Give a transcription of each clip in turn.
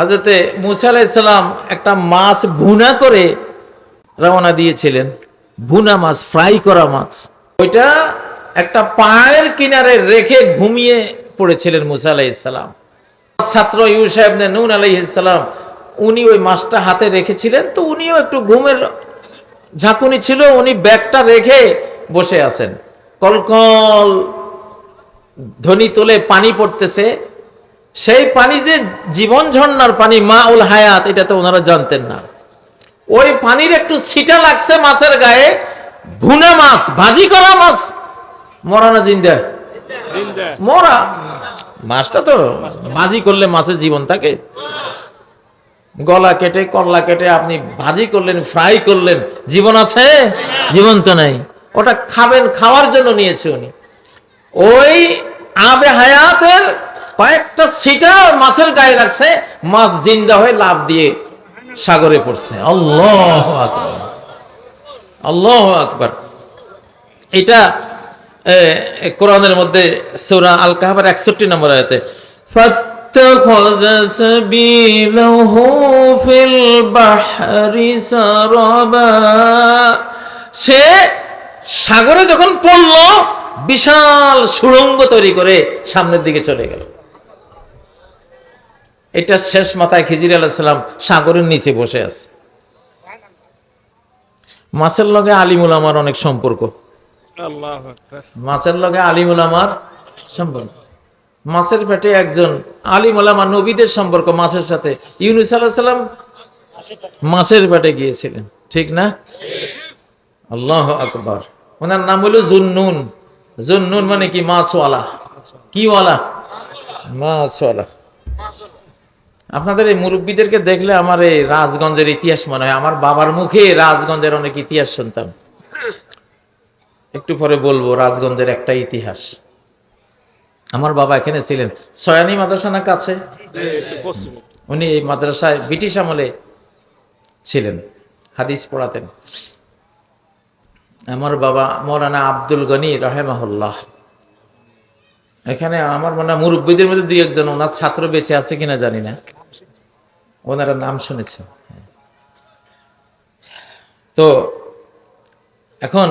হজরতে মুসা আলাইসাল্লাম একটা মাছ ভুনা করে রওনা দিয়েছিলেন। ভুনা মাছ, ফ্রাই করা মাছ। ওইটা একটা পায়ের কিনারে রেখে ঘুমিয়ে পড়েছিলেন মুসা আলাইসাল্লাম ছাত্র ইউসাহেব নুন আলাইসাল্লাম উনি ওই মাছটা হাতে রেখেছিলেন। তো উনিও একটু ঘুমের ঝাঁকুনি ছিল, উনি ব্যাগটা রেখে বসে আছেন। কলকল, ধ্বনি তোলে পানি পড়তেছে। সেই পানি যে জীবন ঝর্ণার পানি মা উল হায়াত এটা তো ওনারা জানতেন না। ওই পানির একটু ছিটা লাগছে মাছের গায়ে ভুনা মাছ ভাজি করা মাছ। মরা না জিন্দা? মরা। মাছটা তো ভাজি করলে মাছের জীবন থাকে। গলা কেটে করলা কেটে আপনি ভাজি করলেন ফ্রাই করলেন জীবন আছে? জীবন তো নাই। ওটা খাবেন খাওয়ার জন্য নিয়েছে উনি। ওই আবে হায়াতের কয়েকটা সিটা মাছের গায়ে রাখছে মাছ জিন্দা হয়ে লাভ দিয়ে সাগরে পড়ছে আল্লাহ আকবার আল্লাহ আকবার এটা এ, কোরআনের মধ্যে সূরা আল কাহাবার একষট্টি নম্বর আয়াতে فاتخذ سبيله في البحر سربا সে সাগরে যখন পড়ল বিশাল সুড়ঙ্গ তৈরি করে সামনের দিকে চলে গেল এটা শেষ মাথায় খিজির আলাহিসাল্লাম সাগরের নিচে বসে আছে। মাছের লগে আলিমুল আমার অনেক সম্পর্ক। মাছের লগে আলিমুল আমার সম্পর্ক। মাছের পেটে একজন আলিমুল আমার নবীদের সম্পর্ক মাছের সাথে। ইউনুস আলাহিসাল্লাম মাছের পেটে গিয়েছিলেন ঠিক না? আল্লাহ আকবার। ওনার নাম হলো জুন্নুন। জুন্নুন মানে কি? মাছওয়ালা। কি ওয়ালা মাছওয়ালা। আপনাদের এই মুরব্বীদেরকে দেখলে আমার এই রাজগঞ্জের ইতিহাস মনে হয়। আমার বাবার মুখে রাজগঞ্জের অনেক ইতিহাস শুনতাম। একটু পরে বলব, রাজগঞ্জের একটা ইতিহাস। আমার বাবা এখানে ছিলেন। সয়ানি মাদ্রাসা না কাছে? উনি এই মাদ্রাসায় ব্রিটিশ আমলে ছিলেন, হাদিস পড়াতেন। আমার বাবা মৌলানা আব্দুল গনি রহেমাহুল্লাহ। এখানে আমার মনে হয় মুরব্বীদের মধ্যে দুই একজন, ওনার ছাত্র বেঁচে আছে কিনা জানি না। ওনারা নাম শুনেছে তো এখন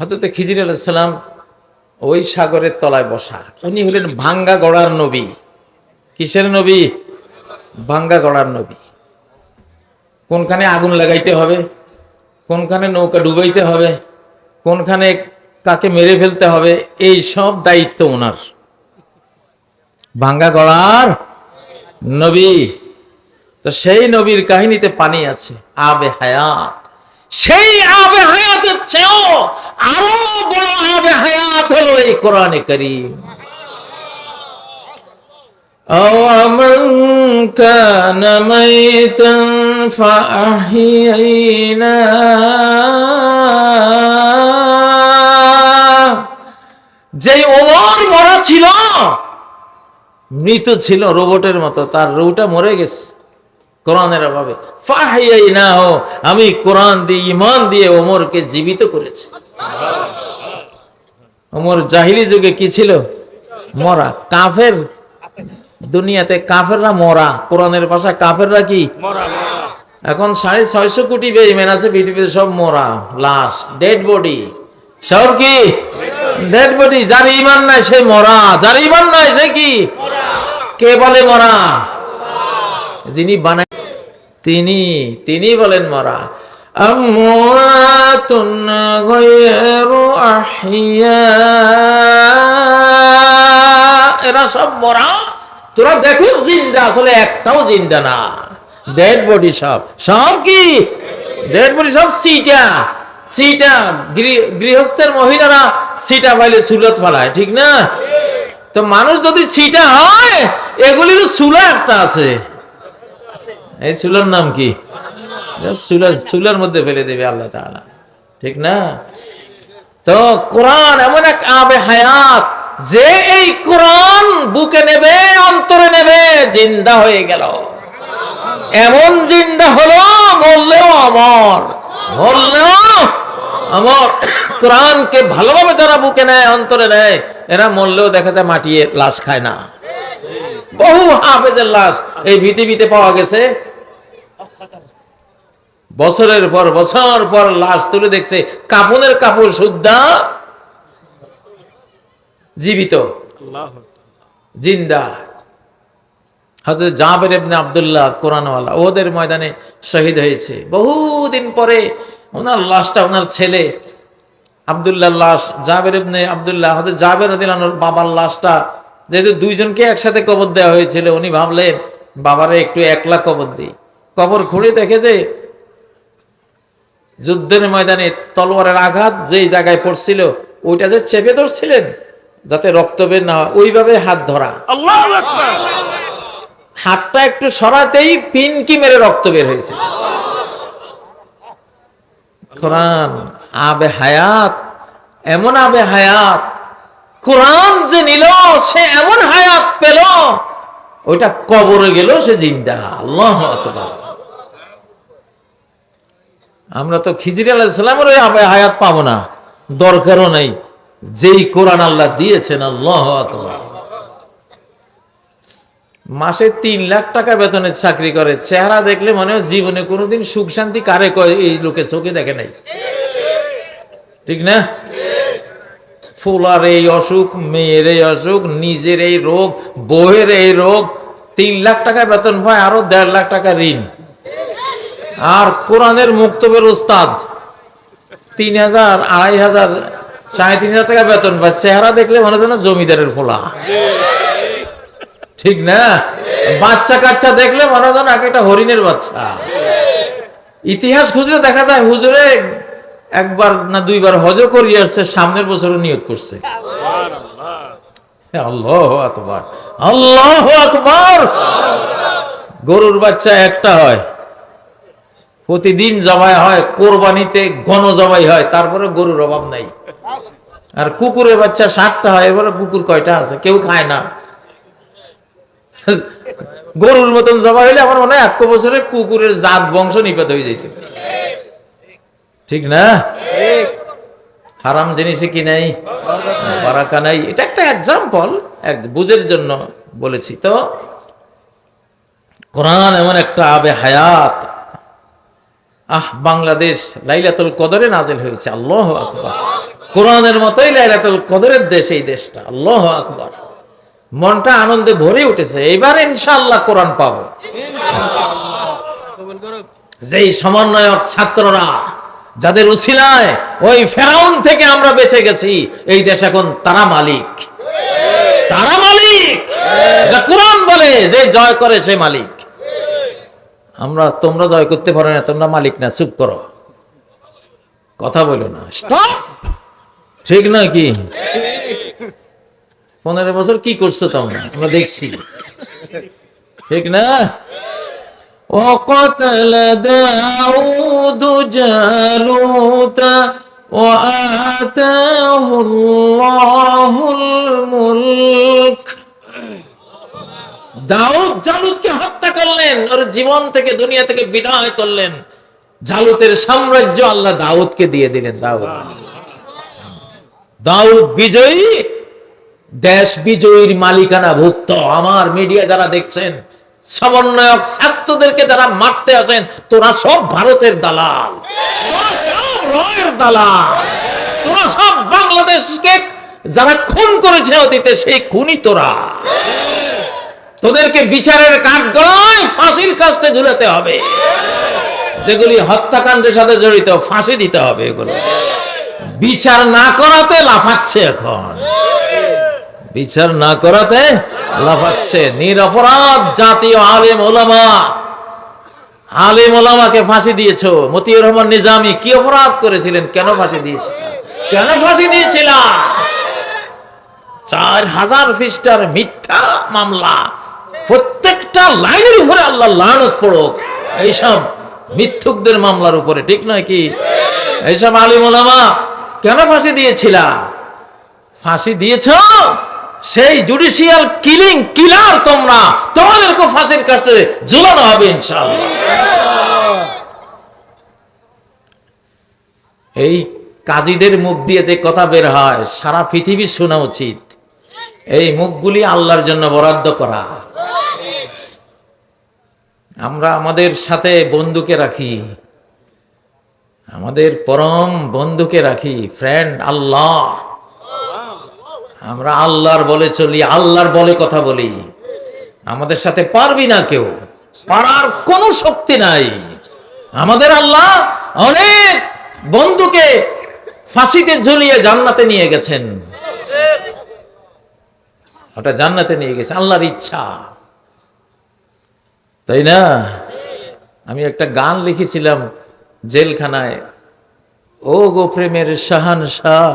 হজরত খিজির আলাইসাল্লাম ওই সাগরের তলায় বসা। উনি হলেন ভাঙ্গা গড়ার নবী। কিসের নবী? ভাঙ্গা গড়ার নবী। কোনখানে আগুন লাগাইতে হবে? কোনখানে নৌকা ডুবাইতে হবে? কোনখানে কাকে মেরে ফেলতে হবে? এই সব দায়িত্ব ওনার। ভাঙ্গা গড়ার নবী। তো সেই নবীর কাহিনীতে পানি আছে আবে হায়াত সেই আবে হায়াতের চেয়েও আরো বড় আবে হায়াত হলো এই কোরআনে করিম أومن كان ميتا فأحييناه যেই ওমর মরা ছিল মৃত ছিল রোবটের মতো তার রৌটা মরে গেছে কোরআনের অভাবে। ফাহাইয়াই না হো আমি কোরআন দিয়ে ইমান দিয়ে ওমরকে জীবিত করেছি। ওমর জাহিলি যুগে কি ছিল? মরা। কাফের দুনিয়াতে কাফেররা মরা। কোরআনের ভাষা কাফেররা কি? এখন সাড়ে ছয়শো কোটি বেইমেন আছে পৃথিবীতে সব মরা। লাশ ডেড বডি। সব কি? Dead body. যার ইমান নাই সে মরা। যার ইমান নাই সে কি? কে বলে মরা? যিনি বানাই তিনি তিনি বলেন মরা, আমওয়াতুন গায়রু আহিয়া। এরা সব মরা। তোরা দেখো জিন্দা, আসলে একটাও জিন্দা না। ডেড বডি সব। সব কি? ডেড বডি সব সিটা। সিটা। গৃহ- গৃহস্থের মহিলারা সিটা পাইলে সুলত ফালায়, ঠিক না? তো মানুষ যদি সিটা হয় এগুলি তো চুলা একটা আছে। এই চুলার নাম কি? চুলা, চুলার মধ্যে ফেলে দেবে আল্লাহ তাআলা। ঠিক না? তো কোরআন এমন এক আবে হায়াত, যে এই কোরআন বুকে নেবে, অন্তরে নেবে, জিন্দা হয়ে গেল। এমন জিন্দা হলো, মরলেও অমর মরলেও অমর। কোরআনকে ভালোভাবে যারা বুকে নেয়, অন্তরে নেয়, এরা মরলেও দেখা যায় মাটিয়ে লাশ খায় না। বহু হাফেজের লাশ এই পৃথিবীতে পাওয়া গেছে। বছরের পর বছর পর লাশ তুলে দেখছে কাপনের কাপড় শুদ্ধা জীবিত। জিন্দা। হজরত জাবের ইবনে আব্দুল্লাহ কোরআনওয়ালা ওদের ময়দানে শহীদ হয়েছে। বহুদিন পরে ওনার লাশটা ওনার ছেলে আব্দুল্লাহ লাশ জাবের ইবনে আব্দুল্লাহ হজরত জাবের রদিলানোর বাবার লাশটা যেহেতু দুইজনকে একসাথে কবর দেওয়া হয়েছিল উনি ভাবলেন বাবারে একটু একলা কবর দিই। কবর খুঁড়ে দেখে যে যুদ্ধের ময়দানে তলোয়ারের আঘাত যেই জায়গায় পড়ছিল ওইটা যে চেপে ধরছিলেন যাতে রক্ত বের না হয় ওইভাবে হাত ধরা। হাতটা একটু সরাতেই পিনকি মেরে রক্ত বের হয়েছে। কোরআন আবে হায়াত এমন আবে হায়াত কোরআন যে নিল সে এমন হায়াত পেল ওইটা কবরে গেল সে জিন্দা। আল্লাহ আকবার। আমরা তো খিজির আলাইসালামের ওই হায়াত পাবো না। দরকারও নাই। যেই কোরআন আল্লাহ দিয়েছেন, আল্লাহ মাসে তিন লাখ টাকা বেতনের চাকরি করে। চেহারা দেখলে মনে হয় জীবনে কোনোদিন সুখ শান্তি কারে কয় এই লোকে চোখে দেখে নাই। ঠিক না? ফুলার এই অসুখ, মেয়ের এই অসুখ, নিজের এই রোগ, বউয়ের এই রোগ, তিন লাখ টাকা বেতন পায় আরও দেড় লাখ টাকা ঋণ। আর কোরআনের মুক্তবের উস্তাদ তিন হাজার, আড়াই হাজার, সাড়ে তিন হাজার টাকা বেতন পায়। চেহারা দেখলে মনে হয় যেন জমিদারের ফোলা। ঠিক না? বাচ্চা কাচ্চা দেখলে মনে হয় এক একটা হরিণের বাচ্চা। ইতিহাস খুঁজলে দেখা যায় হুজুরে একবার না দুইবার হজ করিয়ে আসছে, সামনের বছরও নিয়ত করছে। আল্লাহ আকবার আল্লাহ আকবার। গরুর বাচ্চা একটা হয়। প্রতিদিন জবাই হয়, কোরবানিতে ঘন জবাই হয়, তারপরে গরুর অভাব নাই। আর কুকুরের বাচ্চা ষাটটা হয় এবারে কুকুর কয়টা আছে, কেউ খায় না। গরুর মতন জবাই হইলে আমার মনে হয় এক বছরে কুকুরের জাত বংশ নিপাত হয়ে যেত ঠিক না? হারাম জিনিসে কি নাই? বারাকা নাই। এটা একটা এক্সাম্পল এক বুঝের জন্য বলেছি। তো কোরআন এমন একটা আবে হায়াত আহ, বাংলাদেশ লাইলাতুল কদরে নাজেল হয়েছে। আল্লাহ আকবার। কোরআনের মতোই লাইলাতুল কদরের দেশ এই দেশটা। আল্লাহ আকবর। মনটা আনন্দে ভরে উঠেছে। এবার ইনশাআল্লাহ কোরআন পাবো। যেই সমন্বয়ক ছাত্ররা, যাদের উছিলায় ওই ফেরাউন থেকে আমরা বেঁচে গেছি, এই দেশ এখন তারা মালিক। তারা মালিক। কোরআন বলে, যে জয় করে সে মালিক। আমরা তোমরা জয় করতে পারো না তোমরা মালিক না চুপ করো কথা বলো না স্টপ ঠিক না কি পনেরো বছর কি করছো তোমরা আমরা দেখছি ঠিক না وقتل داود جالوت وآتاه الله الملك দাউদ জালুদকে হত্যা করলেন, ওর জীবন থেকে, দুনিয়া থেকে বিদায় করলেন। জালুতের সাম্রাজ্য আল্লাহ দাউদকে দিয়ে দিলেন, দাউদ। দাউদ বিজয়ী, দেশ বিজয়ীর মালিকানা ভুক্ত আমার মিডিয়া যারা দেখছেন, সমন্বয়ক ছাত্রদেরকে যারা মারতে আছেন তোরা সব ভারতের দালাল। দালাল। তোরা সব বাংলাদেশকে যারা খুন করেছে অতীতে, সেই খুনি তোরা। তোদেরকে বিচারের কাঠ গড়ায় ফাঁসির কাস্তে ঝুলাতে হবে। যেগুলি হত্যাকাণ্ডের সাথে জড়িত, ফাঁসি দিতে হবে এগুলো। বিচার না করাতে লাফাচ্ছে এখন। বিচার না করাতে লাফাচ্ছে নিরপরাধ জাতীয় আলেম ওলামা। আলেম ওলামাকে ফাঁসি দিয়েছ। মতিউর রহমান নিজামি কি অপরাধ করেছিলেন? কেন ফাঁসি দিয়েছিলেন কেন ফাঁসি দিয়েছিলাম চার হাজার পৃষ্ঠার মিথ্যা মামলা। প্রত্যেকটা লাইনের উপরে আল্লাহ লানত পড়ুক। এইসব মিথ্যুকদের মামলার উপরে, ঠিক নয় কি? এইসব আলিম ওলামা কেন ফাঁসি দিয়েছিলা? ফাঁসি দিয়েছ? সেই জুডিশিয়াল কিলিং কিলার তোমরা। তোমাদেরকে ফাঁসির কাছে ঝুলানো হবে ইনশাআল্লাহ। এই কাজীদের মুখ দিয়ে যে কথা বের হয়, সারা পৃথিবীর শোনা উচিত। এই মুখগুলি আল্লাহর জন্য বরাদ্দ করা। আমরা আমাদের সাথে বন্ধুকে রাখি। আমাদের পরম বন্ধুকে রাখি ফ্রেন্ড আল্লাহ। আমরা আল্লাহর বলে চলি, আল্লাহর বলে কথা বলি। আমাদের সাথে পারবি না কেউ, পারার কোনো শক্তি নাই। আমাদের আল্লাহ অনেক বন্ধুকে ফাঁসিতে ঝুলিয়ে জান্নাতে নিয়ে গেছেন। ওটা জান্নাতে নিয়ে গেছে, আল্লাহর ইচ্ছা। তাই না? আমি একটা গান লিখেছিলাম জেলখানায়। ও গো প্রেমের শাহান শাহ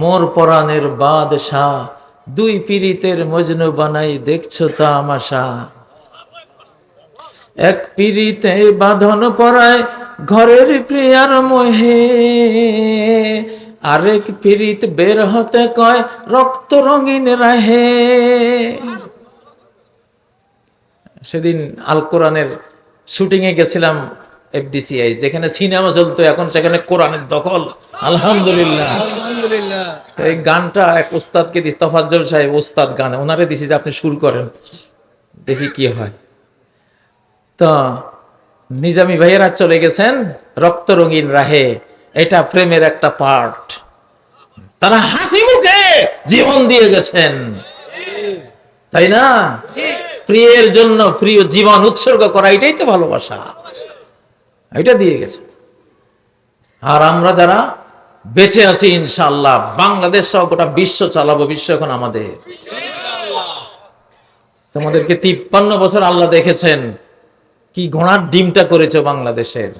মোর পরাণের বাদশাহ, দুই পীড়িতের মজনু বানাই দেখছ তা আমাশা এক পিড়িতে বাঁধন পরায় ঘরের প্রিয়ার মোহে, আরেক পিড়িত বের হতে কয় রক্ত রঙিন রাহে। সেদিন আল কোরআনের শুটিংয়ে গেছিলাম এফডিসিআই যেখানে সিনেমা চলতো এখন সেখানে কোরআনের দখল। আলহামদুলিল্লাহ। এই গানটা এক ওস্তাদকে দিই তফাজ্জল সাহেব ওস্তাদ গান ওনারে দিছি যে আপনি সুর করেন। দেখি কি হয়। তো নিজামি ভাইয়েরা চলে গেছেন রক্ত রঙিন রাহে এটা প্রেমের একটা পার্ট। তারা হাসি মুখে জীবন দিয়ে গেছেন। তাই না? প্রিয়ের জন্য প্রিয় জীবন উৎসর্গ করা, এটাই তো ভালোবাসা। এটা দিয়ে গেছে। আর আমরা যারা বেঁচে আছি ইনশাল্লাহ বাংলাদেশ সহ গোটা বিশ্ব চালাবো, বিশ্ব এখন আমাদের। তোমাদেরকে তিপ্পান্ন বছর আল্লাহ দেখেছেন, কি ঘোড়ার ডিমটা করেছ বাংলাদেশের।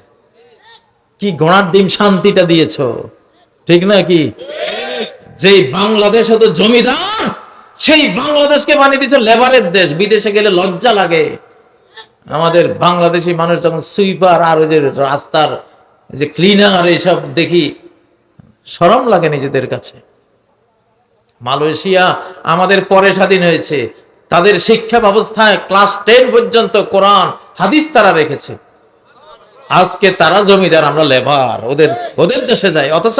কি ঘোড়ার ডিম শান্তিটা দিয়েছ। ঠিক না কি? যে বাংলাদেশ হতো জমিদার সেই বাংলাদেশকে বানিয়ে দিয়েছে লেবারের দেশ। বিদেশে গেলে লজ্জা লাগে। আমাদের বাংলাদেশি মানুষ যখন সুইপার আর ওই যে রাস্তার যে ক্লিনার এইসব দেখি, সরম লাগে নিজেদের কাছে। মালয়েশিয়া আমাদের পরে স্বাধীন হয়েছে। তাদের শিক্ষা ব্যবস্থায় ক্লাস টেন পর্যন্ত কোরআন, হাদিস তারা রেখেছে। আজকে তারা জমিদার, আমরা লেবার। ওদের ওদের দেশে যাই অথচ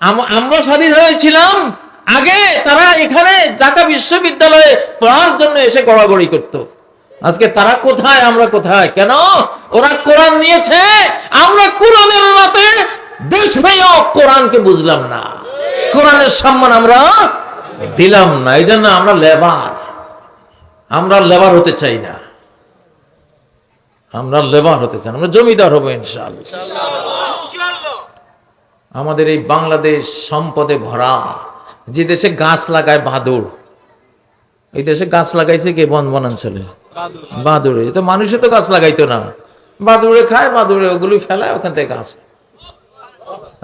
আম- আমরা স্বাধীন হয়েছিলাম। আগে তারা এখানে ঢাকা বিশ্ববিদ্যালয়ে পড়ার জন্য এসে গড়াগড়ি করত। আজকে তারা কোথায় আমরা কোথায়? কেন? ওরা কোরআন নিয়েছে। আমরা কোরআনের রাতে দেশ ভাইও কোরআনকে বুঝলাম না। কোরআনের সম্মান আমরা দিলাম না। এই জন্য আমরা লেবার। আমরা লেবার হতে চাই না। আমরা লেবার হতে চাই আমরা জমিদার হব ইনশাআল্লাহ। আমাদের এই বাংলাদেশ সম্পদে ভরা। যে দেশে গাছ লাগায় বাদুর এই দেশে গাছ লাগাইছে কে? বন বনাঞ্চলে বাদুড়ে তো মানুষে তো গাছ লাগাইতো না। বাদুড়ে খায় বাদুড়ে ওগুলি ফেলায়, ওখান থেকে গাছ।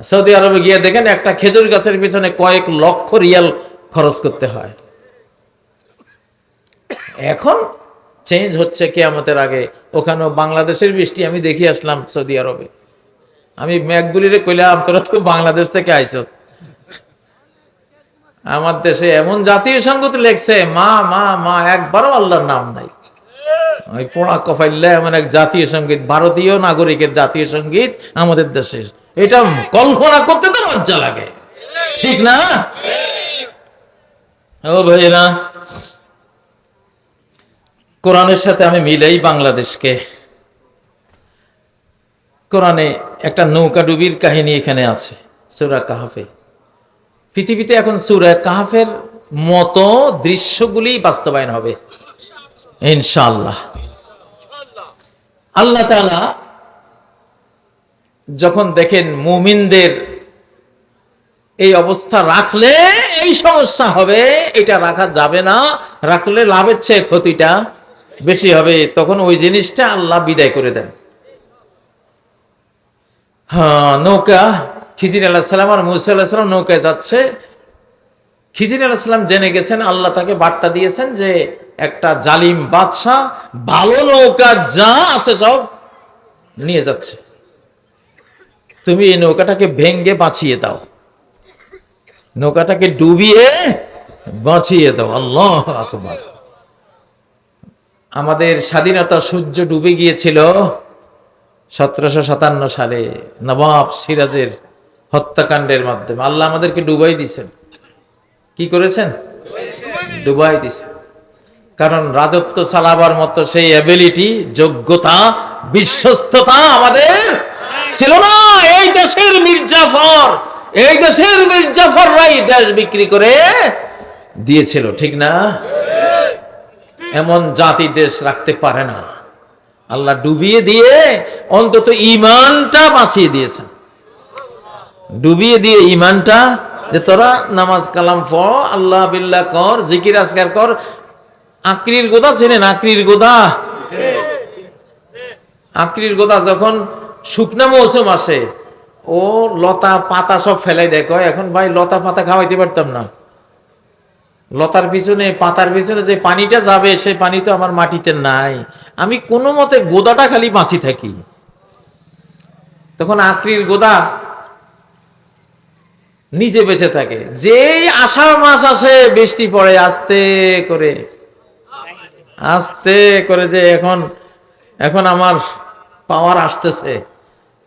সৌদি আরবে গিয়ে দেখেন একটা খেজুর গাছের পিছনে কয়েক লক্ষ রিয়াল খরচ করতে হয়। এখন চেঞ্জ হচ্ছে কেয়ামতের আগে। ওখানেও বাংলাদেশের বৃষ্টি আমি দেখি আসলাম সৌদি আরবে। আমি ম্যাকগুলিরে কইলাম, তোরা তো বাংলাদেশ থেকে আইস। আমার দেশে এমন জাতীয় সঙ্গত লেখছে, মা মা মা, একবারও আল্লাহর নাম নাই। ওই পোড়া কফাইল্লা এমন এক জাতীয় সংগীত, ভারতীয় নাগরিকের জাতীয় সংগীত আমাদের দেশে। এটা কল্পনা করতে তো লজ্জা লাগে। ঠিক না? ও ভাইরা কোরআনের সাথে আমি মিলেই বাংলাদেশকে। কোরআনে একটা নৌকা ডুবির কাহিনী এখানে আছে, সুরা কাহাফে। পৃথিবীতে এখন সুরা কাহাফের মতো দৃশ্যগুলি বাস্তবায়ন হবে। ইনশাআল্লাহ। আল্লাহ তাআলা যখন দেখেন মুমিনদের এই অবস্থা রাখলে এই সমস্যা হবে, এটা রাখা যাবে না, রাখলে লাভের চেয়ে ক্ষতিটা বেশি হবে, তখন ওই জিনিসটা আল্লাহ বিদায় করে দেন। হ্যাঁ নৌকা খিজির আল্লাহ সাল্লাম আর মুসা আল্লাহ সাল্লাম নৌকায় যাচ্ছে। খিজির আল্লাহ সাল্লাম জেনে গেছেন, আল্লাহ তাকে বার্তা দিয়েছেন যে একটা জালিম বাদশাহ ভালো নৌকা যা আছে সব নিয়ে যাচ্ছে। তুমি এই নৌকাটাকে ভেঙ্গে বাঁচিয়ে দাও। নৌকাটাকে ডুবিয়ে বাঁচিয়ে দাও। আল্লাহ আকবার। আমাদের স্বাধীনতা সূর্য ডুবে গিয়েছিল সতেরোশো সাতান্ন সালে নবাব সিরাজের হত্যাকাণ্ডের মাধ্যমে। আল্লাহ আমাদেরকে ডুবাই দিছেন কি করেছেন? ডুবাই দিছেন কারণ রাজত্ব চালাবার মতো সেই অ্যাবিলিটি যোগ্যতা, বিশ্বস্ততা আমাদের ছিল না। এই দেশের মির্জাফর, এই দেশের মির্জাফররাই দেশ বিক্রি করে দিয়েছিল, ঠিক না? এমন জাতি দেশ রাখতে পারে না। আল্লাহ ডুবিয়ে দিয়ে অন্তত ইমানটা বাঁচিয়ে দিয়েছেন। ডুবিয়ে দিয়ে ইমানটা যে তোরা নামাজ কালাম পড়, আল্লাহ বিল্লাহ কর, জিকির আসকার কর আক্রির গোদা চেনেন আক্রির গোদা? আক্রির গোদা যখন শুকনা মৌসুম আসে, ও লতা পাতা সব ফেলাই কয়, এখন ভাই লতা পাতা খাওয়াইতে পারতাম না। লতার পিছনে, পাতার পিছনে যে পানিটা যাবে সেই পানি তো আমার মাটিতে নাই। আমি কোনো মতে গোদাটা খালি বাঁচি থাকি। তখন আকরির গোদা নিজে বেঁচে থাকে। যেই আষাঢ় মাস আসে, বৃষ্টি পড়ে, আস্তে করে। আস্তে করে যে এখন এখন আমার পাওয়ার আসতেছে।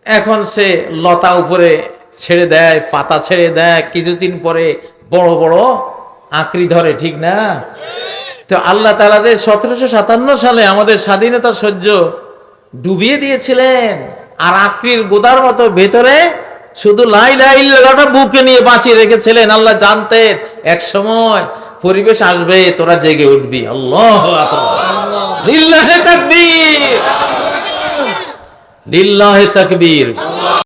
এখন সে লতা উপরে ছেড়ে দেয়, পাতা ছেড়ে দেয়, কিছুদিন পরে বড় বড় আঁকড়ি ধরে, ঠিক না? তো আল্লাহ তালা যে সতেরোশো সাতান্ন সালে আমাদের স্বাধীনতা সহ্য ডুবিয়ে দিয়েছিলেন, আর আঁকড়ির গোদার মতো ভেতরে শুধু লাই লাই বুকে নিয়ে বাঁচিয়ে রেখেছিলেন, আল্লাহ জানতেন এক সময় পরিবেশ আসবে, তোরা জেগে উঠবি। আল্লাহ লিল্লাহে তাকবীর।